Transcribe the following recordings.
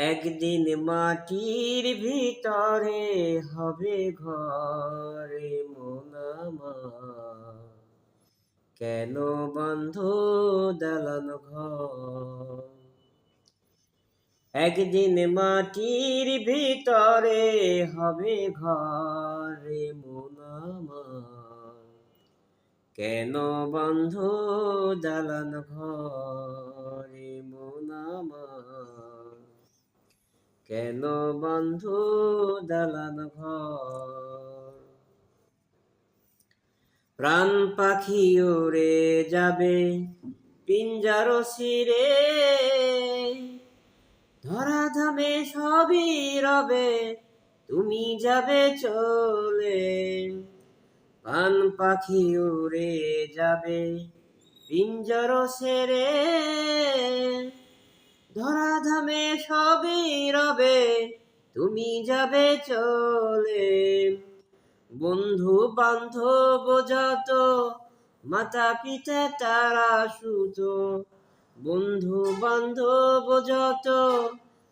একদিন মাটির ভিতরে হবে ঘরে মোনামা কেন বন্ধ দালান ঘর? একদিন মাটির ভিতরে হবে ঘরে মোনামা কেন বন্ধ দালান ঘরে মোনামা কেন বন্ধু দালান ঘর? প্রাণ পাখি উড়ে যাবে পিঞ্জার শিরে। ধরা ধামে সবই রবে, তুমি যাবে চলে। প্রাণ পাখি উড়ে যাবে পিঞ্জর সেরে ধরা ধামে সবই রবে, তুমি যাবে চলে। বন্ধু বান্ধব যত মাতা পিতা তারা সুত। বন্ধু বান্ধব যত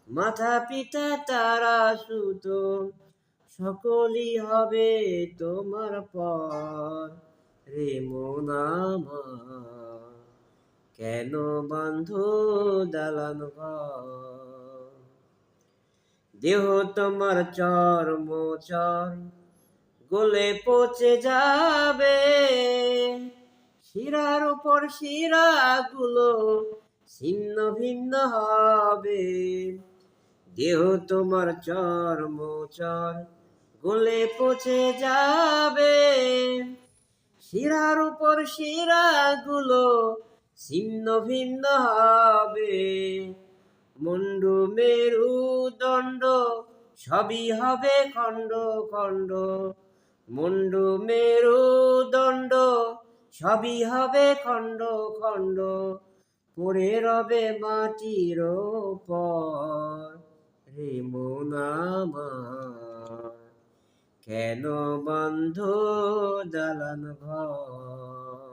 মাতা পিতা তারা সুত। সকলই হবে তোমার পর রে মোনামা কেন বন্ধ দালান দেহ তোমার চর গলে পচে যাবে। শিরার উপর শিরাগুলো ছিন্ন ভিন্ন হবে। দেহ তোমার চর গলে পচে যাবে। শিরার উপর শিরাগুলো ছিন্ন ভিন্ন হবে। মুন্ডু মেরু দণ্ড, সবই হবে খণ্ড খণ্ড। মুন্ডু মেরু দণ্ড, সবই হবে খণ্ড খণ্ড। পড়ে রবে মাটির পর রে কেন বন্ধ দালান ঘর?